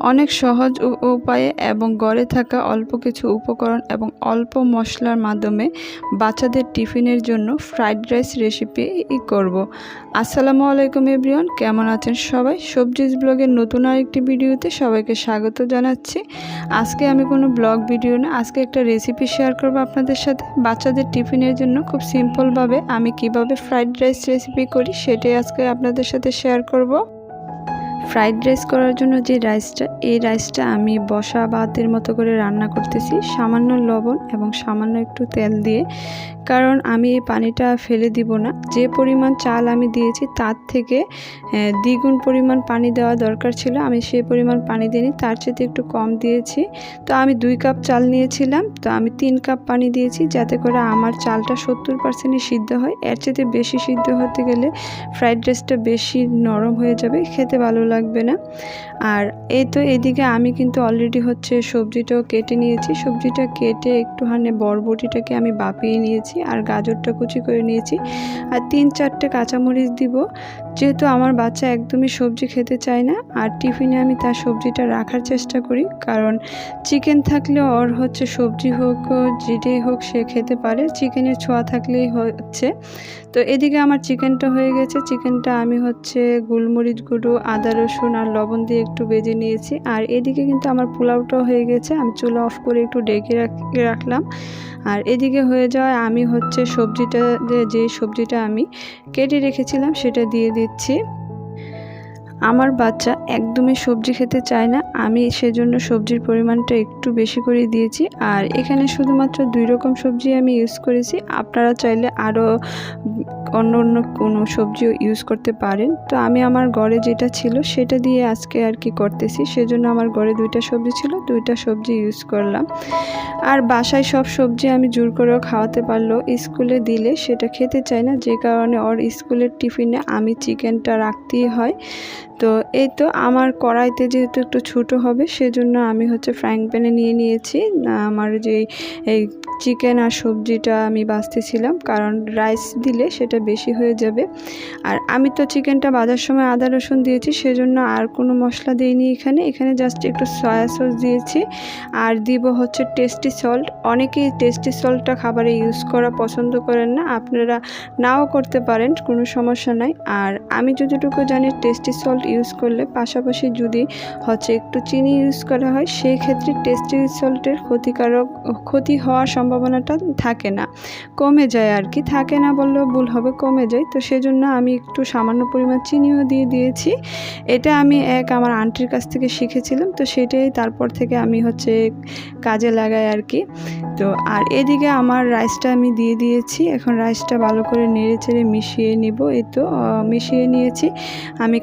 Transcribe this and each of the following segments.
অনেক সহজ উপায়ে এবং ঘরে থাকা অল্প কিছু উপকরণ এবং অল্প মশলার মাধ্যমে বাচ্চাদের টিফিনের জন্য ফ্রাইড রাইস রেসিপি করব। আসসালামু আলাইকুম এব্রিয়ন কেমন আছেন সবাই? সবজিজ ব্লগের নতুন আরেকটি ভিডিওতে সবাইকে স্বাগত জানাচ্ছি। আজকে আমি কোনো ব্লগ ভিডিও না, আজকে একটা রেসিপি শেয়ার করব আপনাদের সাথে। বাচ্চাদের টিফিনের জন্য খুব সিম্পলভাবে আমি কীভাবে ফ্রাইড রাইস রেসিপি করি সেটাই আজকে আপনাদের সাথে শেয়ার করব। ফ্রাইড রাইস করার জন্য যে রাইসটা, এই রাইসটা আমি বসা ভাতের মতো করে রান্না করতেছি। সামান্য লবণ এবং সামান্য একটু তেল দিয়ে। কারণ আমি এই পানিটা ফেলে দিব না। যে পরিমাণ চাল আমি দিয়েছি তার থেকে দ্বিগুণ পরিমাণ পানি দেওয়া দরকার ছিল। আমি সেই পরিমাণ পানি দিইনি, তার চেয়ে একটু কম দিয়েছি। তো আমি দুই কাপ চাল নিয়েছিলাম। তো আমি তিন কাপ পানি দিয়েছি যাতে করে আমার চালটা সত্তর পার্সেন্টই সিদ্ধ হয়। এর চেয়ে বেশি সিদ্ধ হতে গেলে ফ্রাইড রাইসটা বেশি নরম হয়ে যাবে। খেতে ভালো লাগবে না। আর এই তো এদিকে আমি কিন্তু অলরেডি হচ্ছে সবজিটাও কেটে নিয়েছি। সবজিটা কেটে একটুখানি বরবটিটাকে আমি বাপিয়ে নিয়েছি আর গাজরটা কুচি করে নিয়েছি। আর তিন চারটে কাঁচামরিচ দিব। যেহেতু আমার বাচ্চা একদমই সবজি খেতে চায় না, আর টিফিনে আমি তার সবজিটা রাখার চেষ্টা করি, কারণ চিকেন থাকলে ওর হচ্ছে সবজি হোক, যেটাই হোক সে খেতে পারে, চিকেনের ছোঁয়া থাকলেই হচ্ছে। তো এদিকে আমার চিকেনটা হয়ে গেছে, চিকেনটা আমি হচ্ছে গোলমরিচ গুঁড়ো, আদা রসুন আর লবণ দিয়ে একটু বেজে নিয়েছি, আর এদিকে কিন্তু আমার পোলাওটাও হয়ে গেছে, আমি চুলা অফ করে একটু ডেকে রাখ- রাখলাম, আর এদিকে হয়ে যাওয়ায় আমি হচ্ছে সবজিটা, যে- সবজিটা আমি কেটে রেখেছিলাম সেটা দিয়ে দিচ্ছি। আমার বাচ্চা একদমই সবজি খেতে চায় না। আমি সেজন্য সবজির পরিমাণটা একটু বেশি করে দিয়েছি। আর এখানে শুধুমাত্র দুই রকম সবজি আমি ইউজ করেছি। আপনারা চাইলে আরও অন্য অন্য কোনো সবজিও ইউজ করতে পারেন। তো আমি আমার ঘরে যেটা ছিল সেটা দিয়ে আজকে আর কি করতেছি। সেজন্য আমার ঘরে দুইটা সবজি ছিল, দুইটা সবজি ইউজ করলাম। আর বাসায় সব সবজি আমি জোর করেও খাওয়াতে পারল স্কুলে দিলে সেটা খেতে চায় না। যে কারণে ওর স্কুলের টিফিনে আমি চিকেনটা রাখতেই হয়। তো এই তো আমার কড়াইতে যেহেতু একটু ছোটো হবে, সেজন্য আমি হচ্ছে ফ্রাইং প্যানে নিয়ে নিয়েছি। আমার যে এই চিকেন আর সবজিটা আমি বাছতেছিলাম কারণ রাইস দিলে সেটা বেশি হয়ে যাবে। আর আমি তো চিকেনটা বাজার সময় আদা, রসুন দিয়েছি, সেজন্য আর কোনো মশলা দিইনি এখানে। এখানে জাস্ট একটু সয়া সস দিয়েছি। আর দিব হচ্ছে টেস্টি সল্ট অনেকেই টেস্টি সল্টটা খাবারে ইউজ করা পছন্দ করেন না, আপনারা নাও করতে পারেন, কোনো সমস্যা নাই। আর আমি যতটুকু জানি টেস্টি সল্ট ইউজ করলে পাশাপাশি যদি হচ্ছে একটু চিনি ইউজ করা হয় সেই ক্ষেত্রে টেস্টি সল্টের ক্ষতিকারক, ক্ষতি হওয়ার সম্ভাবনাটা থাকে না। কমে যায় আর কি, থাকে না বললেও ভুল হবে, কমে যায়। তো সেজন্য আমি একটু সামান্য পরিমাণ চিনিও দিয়ে দিয়েছি। এটা আমি এক আমার আন্টির কাছ থেকে শিখেছিলাম, তো সেটাই তারপর থেকে আমি হচ্ছে কাজে লাগাই আর কি। তো আর এদিকে আমার রাইসটা আমি দিয়ে দিয়েছি, এখন রাইসটা ভালো করে নেড়ে চেড়ে মিশিয়ে নিব। এই তো মিশিয়ে নিয়েছি। আমি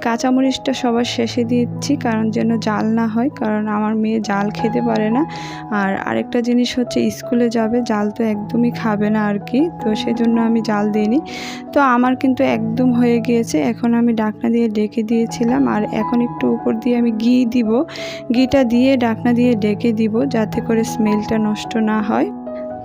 কাঁচামরিচটা সবার শেষে দিচ্ছি, কারণ যেন জাল না হয়, কারণ আমার মেয়ে জাল খেতে পারে না। আর আরেকটা জিনিস হচ্ছে, স্কুলে যাবে, জাল তো একদমই খাবে না আর কি, তো সেজন্য আমি জাল দিইনি। তো আমার কিন্তু একদম হয়ে গিয়েছে, এখন আমি ডাকনা দিয়ে ডেকে দিয়েছিলাম, আর এখন একটু উপর দিয়ে আমি ঘি দিব। ঘিটা দিয়ে ডাকনা দিয়ে ডেকে দিব, যাতে করে স্মেলটা নষ্ট না হয়।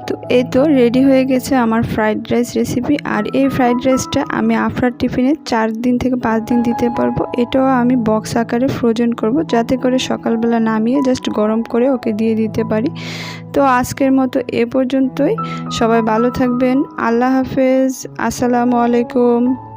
তো এই তো রেডি হয়ে গেছে আমার ফ্রাইড রাইস রেসিপি আর এই ফ্রাইড রাইসটা আমি আফটার টিফিনে চার দিন থেকে পাঁচ দিন দিতে পারব। এটাও আমি বক্স আকারে ফ্রোজেন করব যাতে করে সকালবেলা নামিয়ে জাস্ট গরম করে ওকে দিয়ে দিতে পারি। তো আজকের মতো এ পর্যন্তই। সবাই ভালো থাকবেন। আল্লাহ হাফেজ। আসসালামু আলাইকুম।